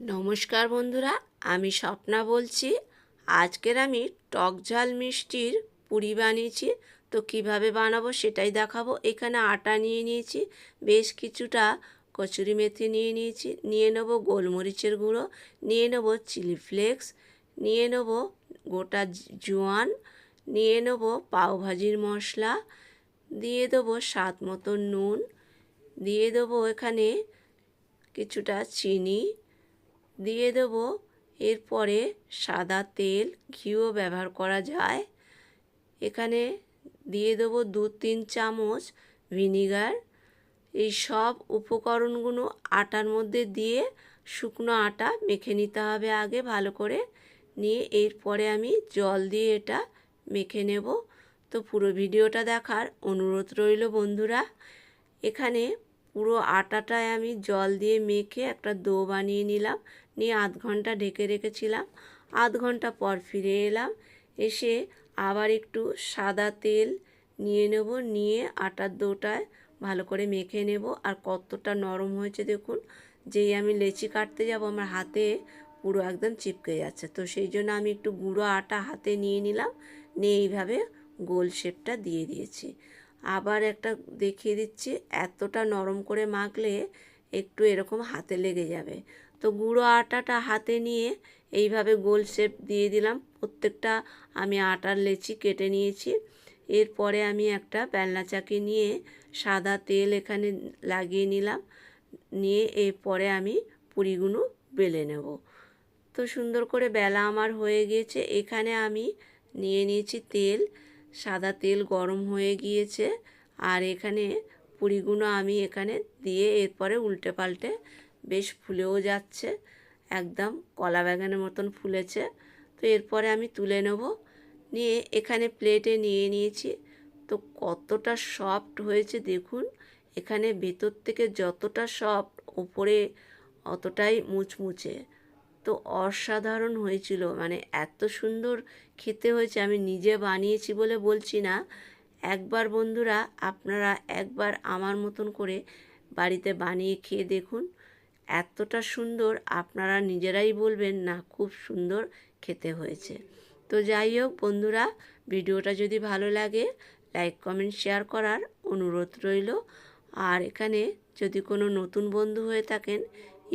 নমস্কার বন্ধুরা, আমি স্বপ্না বলছি। আজকের আমি টক ঝাল মিষ্টির পুরি বানিয়েছি। তো কীভাবে বানাবো সেটাই দেখাবো। এখানে আটা নিয়ে নিয়েছি, বেশ কিছুটা কচুরি মেথি নিয়ে নিয়েছি। নিয়ে নেব গোলমরিচের গুঁড়ো, নিয়ে নেব চিলি ফ্লেক্স, নিয়ে নেব গোটা জোয়ান, নিয়ে নেব পাওভাজির মশলা, দিয়ে দেবো স্বাদ মতো নুন, দিয়ে দেবো এখানে কিছুটা চিনি দিয়ে দেব। এরপরে সাদা তেল ঘিও ব্যবহার করা যায়। এখানে দিয়ে দেব দু তিন চামচ ভিনিগার। এই সব উপকরণগুলো আটার মধ্যে দিয়ে শুকনো আটা মেখে নিতে হবে আগে ভালো করে। নিয়ে এরপরে আমি জল দিয়ে এটা মেখে নেব। তো পুরো ভিডিওটা দেখার অনুরোধ রইল বন্ধুরা। এখানে পুরো আটাটায় আমি জল দিয়ে মেখে একটা দো বানিয়ে নিলাম। নিয়ে আধ ঘণ্টা ঢেকে রেখেছিলাম। আধ ঘণ্টা পর ফিরে এলাম। এসে আবার একটু সাদা তেল নিয়ে নেব। নিয়ে আটার দোটায় ভালো করে মেখে নেব। আর কতটা নরম হয়েছে দেখুন। যেই আমি লেচি কাটতে যাব আমার হাতে পুরো একদম চিপকে যাচ্ছে। তো সেই জন্য আমি একটু গুঁড়ো আটা হাতে নিয়ে নিলাম। নিয়ে এইভাবে গোল শেপটা দিয়ে দিয়েছি। আবার একটা দেখিয়ে দিচ্ছি, এতটা নরম করে মাখলে একটু এরকম হাতে লেগে যাবে। তো গুঁড়ো আটাটা হাতে নিয়ে এইভাবে গোল শেপ দিয়ে দিলাম। প্রত্যেকটা আমি আটার লেচি কেটে নিয়েছি। এরপরে আমি একটা বেলনা চাকি নিয়ে সাদা তেল এখানে লাগিয়ে নিলাম। নিয়ে এরপরে আমি পুরিগুলো বেলে নেব। তো সুন্দর করে বেলা আমার হয়ে গিয়েছে। এখানে আমি নিয়ে নিয়েছি তেল। সাদা তেল গরম হয়ে গিয়েছে। আর এখানে পুরিগুলো আমি এখানে দিয়ে এরপরে উল্টে পাল্টে বেশ ফুলেও যাচ্ছে। একদম কলা বাগানের মতন ফুলেছে। তো এরপরে আমি তুলে নেব। নিয়ে এখানে প্লেটে নিয়ে নিয়েছি। তো কতটা সফট হয়েছে দেখুন। এখানে ভেতর থেকে যতটা সফট, ওপরে অতটাই মুচমুচে। তো অসাধারণ হয়েছিল। মানে এত সুন্দর খেতে হয়েছে, আমি নিজে বানিয়েছি বলে বলছি না। একবার বন্ধুরা, আপনারা একবার আমার মতন করে বাড়িতে বানিয়ে খেয়ে দেখুন। এতটা সুন্দর, আপনারা নিজেরাই বলবেন না, খুব সুন্দর খেতে হয়েছে। তো যাই হোক বন্ধুরা, ভিডিওটা যদি ভালো লাগে, লাইক, কমেন্ট, শেয়ার করার অনুরোধ রইল। আর এখানে যদি কোনো নতুন বন্ধু হয়ে থাকেন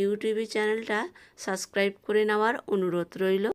ইউটিউবে চ্যানেলটা সাবস্ক্রাইব করে নেওয়ার অনুরোধ রইল।